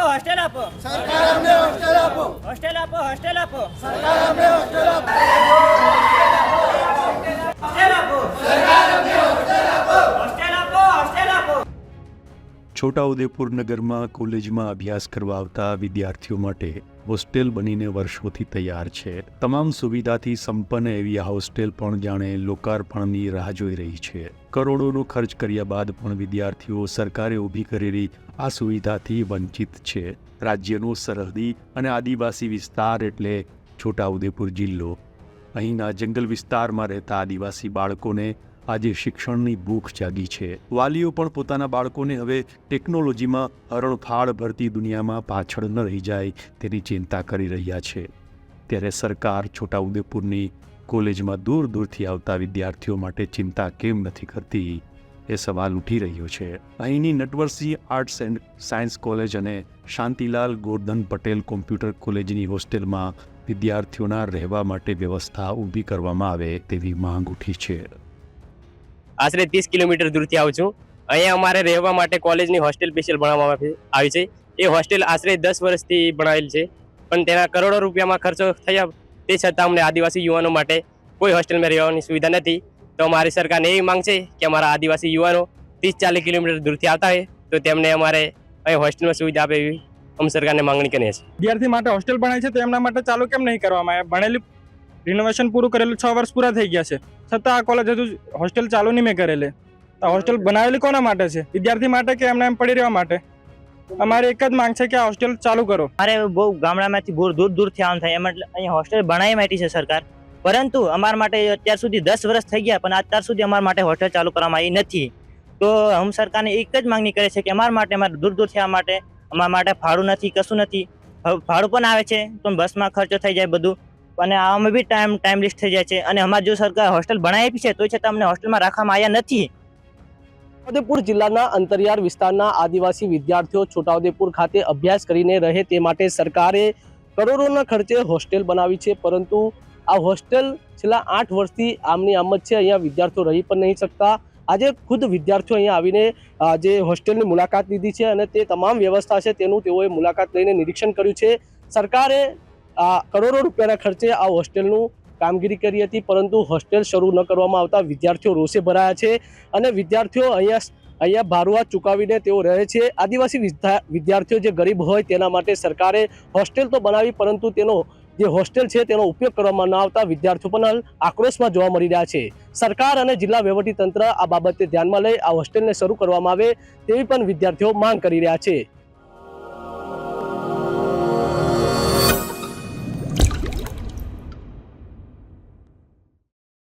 આપો હોસ્ટેલ આપો સરકાર અમને હોસ્ટેલ આપો હોસ્ટેલ આપો હોસ્ટેલ આપો સરકાર અમને હોસ્ટેલ આપો છોટાઉદેપુર નગરમાં કોલેજમાં અભ્યાસ કરવા આવતા વિદ્યાર્થીઓ માટે હોસ્ટેલ બનીને વર્ષોથી તૈયાર છે. તમામ સુવિધાથી સંપન્ન એવી આ હોસ્ટેલ પણ જાણે લોકાર્પણની રાહ જોઈ રહી છે. કરોડોનો ખર્ચ કર્યા બાદ પણ વિદ્યાર્થીઓ સરકારે ઊભી કરેલી આ સુવિધાથી વંચિત છે. રાજ્યનો સરહદી અને આદિવાસી વિસ્તાર એટલે છોટાઉદેપુર જિલ્લો. અહીંના જંગલ વિસ્તારમાં રહેતા આદિવાસી બાળકોને આજે શિક્ષણની ભૂખ જાગી છે. વાલીઓ પણ પોતાના બાળકોને હવે ટેકનોલોજીમાં હરણફાળ ભરતી દુનિયામાં પાછળ ન રહી જાય તેની ચિંતા કરી રહ્યા છે. ત્યારે સરકાર છોટાઉદેપુરની કોલેજમાં દૂર દૂરથી આવતા વિદ્યાર્થીઓ માટે ચિંતા કેમ નથી કરતી? એ સવાલ ઉઠી રહ્યો છે. અહીંની Natwarsinh arts and science college અને શાંતિલાલ ગોરધન પટેલ કોમ્પ્યુટર કોલેજની હોસ્ટેલમાં વિદ્યાર્થીઓના રહેવા માટે વ્યવસ્થા ઊભી કરવામાં આવે તેવી માંગ ઉઠી છે. આશરે ત્રીસ કિલોમીટર દૂરથી આવું છું. અહીંયા અમારે રહેવા માટે કોલેજની હોસ્ટેલ સ્પેશિયલ ભણાવવામાં આવી- છે એ હોસ્ટેલ આશરે દસ વર્ષથી ભણાવેલ છે. પણ તેના કરોડો રૂપિયામાં ખર્ચો થયા તે છતાં અમને આદિવાસી યુવાનો માટે કોઈ હોસ્ટેલમાં રહેવાની સુવિધા નથી. તો અમારી સરકારને એવી માંગ છે કે અમારા આદિવાસી યુવાનો ત્રીસ ચાલીસ કિલોમીટર દૂરથી આવતા હોય તો તેમને અમારે અહીં હોસ્ટેલમાં સુવિધા આપે એવી અમે સરકારને માંગણી કરીએ છીએ. વિદ્યાર્થી માટે હોસ્ટેલ ભણાય છે તો એમના માટે ચાલુ કેમ નહીં કરવામાં આવે ભણેલી રિનોવેશન પૂરું કરેલું છ વર્ષ પૂરા થઈ ગયા છે. છતાં આ કોલેજ હજુ હોસ્ટેલ ચાલુ નહીં મેં કરેલી. આ હોસ્ટેલ બનાવેલી કોના માટે છે? વિદ્યાર્થી માટે કે એમને એમ પડી રહેવા માટે? અમારી એક જ માંગ છે કે આ હોસ્ટેલ ચાલુ કરો. મારે બહુ ગામડામાંથી બહુ દૂર દૂરથી આવવાનું થાય. એમ એટલે અહીંયા હોસ્ટેલ બનાવી માટી છે સરકાર. પરંતુ અમારા માટે અત્યાર સુધી દસ વર્ષ થઈ ગયા, પણ અત્યાર સુધી અમારા માટે હોસ્ટેલ ચાલુ કરવામાં આવી નથી. તો હમ સરકારને એક જ માંગણી કરે છે કે અમારા માટે, અમારે દૂર દૂર થયા માટે, અમારા માટે ભાડું નથી, કશું નથી. ભાડું પણ આવે છે, પણ બસમાં ખર્ચો થઈ જાય બધું. અને આમાં બી ટાઈમ ટાઈમ લિસ્ટ થઈ જાય છે. અને અમારે જો સરકાર હોસ્ટેલ બનાવી આપી છે તો છતાં અમને હોસ્ટેલમાં રાખવામાં આવ્યા નથી. છોટાઉદેપુર જિલ્લાના અંતરિયાળ વિસ્તારના આદિવાસી વિદ્યાર્થીઓ છોટાઉદેપુર ખાતે અભ્યાસ કરીને રહે તે માટે સરકારે કરોડોના ખર્ચે હોસ્ટેલ બનાવી છે, પરંતુ આ હોસ્ટેલ છેલ્લા આઠ વર્ષથી આમની આમ જ છે. અહીંયા વિદ્યાર્થીઓ રહી પણ નહીં શકતા. આજે ખુદ વિદ્યાર્થીઓ અહીંયા આવીને જે હોસ્ટેલની મુલાકાત લીધી છે અને તે તમામ વ્યવસ્થા છે, તેનું તેઓએ મુલાકાત લઈને નિરીક્ષણ કર્યું છે. સરકારે આ કરોડો રૂપિયાના ખર્ચે આ હોસ્ટેલનું કામગીરી કરી હતી, પરંતુ હોસ્ટેલ શરૂ ન કરવામાં આવતા વિદ્યાર્થીઓ રોષે ભરાયા છે અને વિદ્યાર્થીઓ અહીંયા અહીંયા ભારુઆત ચૂકવીને તેઓ રહે છે. આદિવાસી વિદ્યા- વિદ્યાર્થીઓ જે ગરીબ હોય તેના માટે સરકારે હોસ્ટેલ તો બનાવી, પરંતુ તેનો જે હોસ્ટેલ છે તેનો ઉપયોગ કરવામાં ન આવતા વિદ્યાર્થીઓ પણ આક્રોશમાં જોવા મળી રહ્યા છે. સરકાર અને જિલ્લા વહીવટી તંત્ર આ બાબતે ધ્યાનમાં લઈ આ હોસ્ટેલને શરૂ કરવામાં આવે તેવી પણ વિદ્યાર્થીઓ માંગ કરી રહ્યા છે.